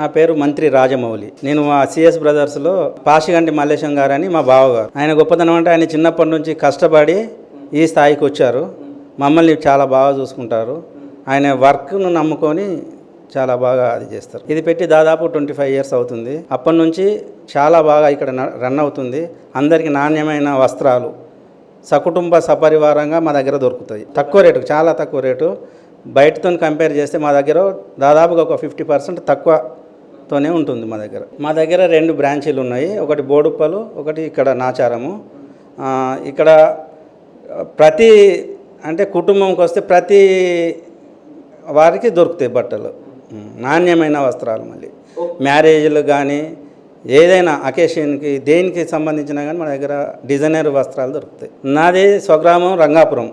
నా పేరు మంత్రి రాజమౌళి. నేను మా సిఎస్ బ్రదర్స్లో పాషిగంటి మల్లేశం గారు అని మా బావగారు. ఆయన గొప్పతనం అంటే ఆయన చిన్నప్పటి నుంచి కష్టపడి ఈ స్థాయికి వచ్చారు. మమ్మల్ని చాలా బాగా చూసుకుంటారు. ఆయన వర్క్ను నమ్ముకొని చాలా బాగా అది చేస్తారు. ఇది పెట్టి దాదాపు ట్వంటీ ఫైవ్ ఇయర్స్ అవుతుంది. అప్పటి నుంచి చాలా బాగా ఇక్కడ రన్ అవుతుంది. అందరికీ నాణ్యమైన వస్త్రాలు సకుటుంబ సపరివారంగా మా దగ్గర దొరుకుతాయి. తక్కువ రేటు చాలా తక్కువ రేటు. బయటతో కంపేర్ చేస్తే మా దగ్గర దాదాపుగా ఒక ఫిఫ్టీ పర్సెంట్ తక్కువ తోనే ఉంటుంది మా దగ్గర. మా దగ్గర రెండు బ్రాంచీలు ఉన్నాయి. ఒకటి బోడుప్పలు ఒకటి ఇక్కడ నాచారము. ఇక్కడ ప్రతి అంటే కుటుంబంకి వస్తే ప్రతి వారికి దొరుకుతాయి బట్టలు. నాణ్యమైన వస్త్రాలు మళ్ళీ. మ్యారేజ్లు కానీ ఏదైనా అకేషన్కి దేనికి సంబంధించినా కానీ మన దగ్గర డిజైనర్ వస్త్రాలు దొరుకుతాయి. నాది స్వగ్రామం రంగాపురం.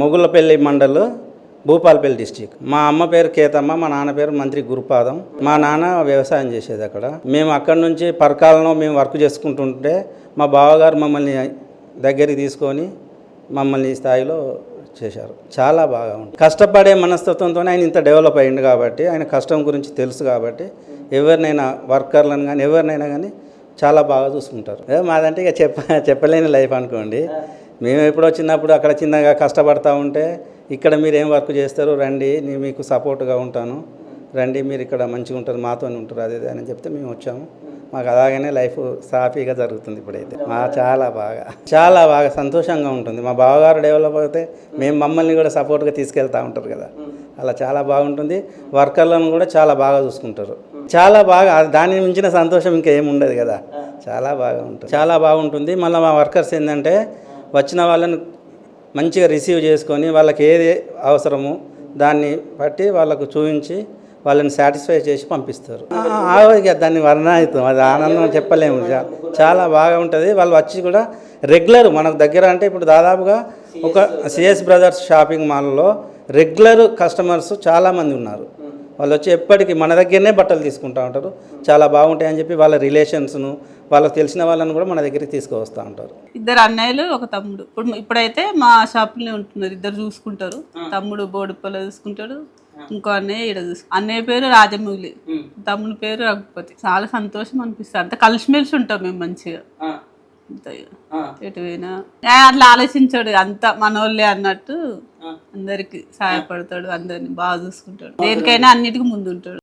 మొగుళ్ళపల్లి మండల్ భూపాలపల్లి డిస్టిక్. మా అమ్మ పేరు కేతమ్మ మా నాన్న పేరు మంత్రి గురుపాదం. మా నాన్న వ్యవసాయం చేసేది అక్కడ. మేము అక్కడ నుంచి పరకాలను మేము వర్క్ చేసుకుంటుంటే మా బావగారు మమ్మల్ని దగ్గరికి తీసుకొని మమ్మల్ని ఈ స్థాయిలో చేశారు. చాలా బాగా ఉంది కష్టపడే మనస్తత్వంతో ఆయన ఇంత డెవలప్ అయ్యింది కాబట్టి ఆయన కష్టం గురించి తెలుసు కాబట్టి ఎవరినైనా వర్కర్లను కానీ ఎవరినైనా కానీ చాలా బాగా చూసుకుంటారు. ఏ మాదంటే ఇక చెప్ప చెప్పలేని లైఫ్ అనుకోండి. మేము ఎప్పుడో చిన్నప్పుడు అక్కడ చిన్నగా కష్టపడతా ఉంటే ఇక్కడ మీరు ఏం వర్క్ చేస్తారు రండి నేను మీకు సపోర్ట్గా ఉంటాను. రండి మీరు ఇక్కడ మంచిగా ఉంటారు మాతోనే ఉంటారు అదే అని చెప్తే మేము వచ్చాము. మాకు అలాగనే లైఫ్ సాఫీగా జరుగుతుంది ఇప్పుడైతే. మా చాలా బాగా చాలా బాగా సంతోషంగా ఉంటుంది. మా బావగారు డెవలప్ అయితే మేము మమ్మల్ని కూడా సపోర్ట్గా తీసుకెళ్తూ ఉంటారు కదా. అలా చాలా బాగుంటుంది. వర్కర్లను కూడా చాలా బాగా చూసుకుంటారు. చాలా బాగా దాని మించిన సంతోషం ఇంకా ఏమి ఉండదు కదా. చాలా బాగా ఉంటుంది. చాలా బాగుంటుంది. మళ్ళీ మా వర్కర్స్ ఏంటంటే వచ్చిన వాళ్ళని మంచిగా రిసీవ్ చేసుకొని వాళ్ళకి ఏది అవసరమో దాన్ని బట్టి వాళ్ళకు చూపించి వాళ్ళని సాటిస్ఫై చేసి పంపిస్తారు. ఆ, దాన్ని వర్ణాయితం అది ఆనందం చెప్పలేము. చాలా బాగా ఉంటుంది. వాళ్ళు వచ్చి కూడా రెగ్యులర్ మనకు దగ్గర అంటే ఇప్పుడు దాదాపుగా ఒక సిఎస్ బ్రదర్స్ షాపింగ్ మాల్లో రెగ్యులర్ కస్టమర్స్ చాలామంది ఉన్నారు. వాళ్ళు వచ్చి ఎప్పటికీ మన దగ్గరనే బట్టలు తీసుకుంటూ ఉంటారు. చాలా బాగుంటాయి అని చెప్పి వాళ్ళ రిలేషన్స్ను వాళ్ళకి తెలిసిన వాళ్ళని కూడా మన దగ్గరికి తీసుకువస్తూ ఉంటారు. ఇద్దరు అన్నయ్యలు ఒక తమ్ముడు. ఇప్పుడు ఇప్పుడైతే మా షాపులోనే ఉంటున్నారు. ఇద్దరు చూసుకుంటారు. తమ్ముడు బోడుప్పలో చూసుకుంటాడు. ఇంకో అన్నయ్య ఇక్కడ చూసుకు అన్నయ్య పేరు రాజమౌళి. తమ్ముడి పేరు రఘుపతి. చాలా సంతోషం అనిపిస్తుంది. అంత కలిసిమెలిసి ఉంటాం మేము మంచిగా. అంత ఎటు పోయినా. ఏ, అట్లా ఆలోచించాడు. అంత మనోళ్ళే అన్నట్టు అందరికి సహాయపడతాడు అందరిని బాగా చూసుకుంటాడు. దేనికైనా అన్నిటికీ ముందు ఉంటాడు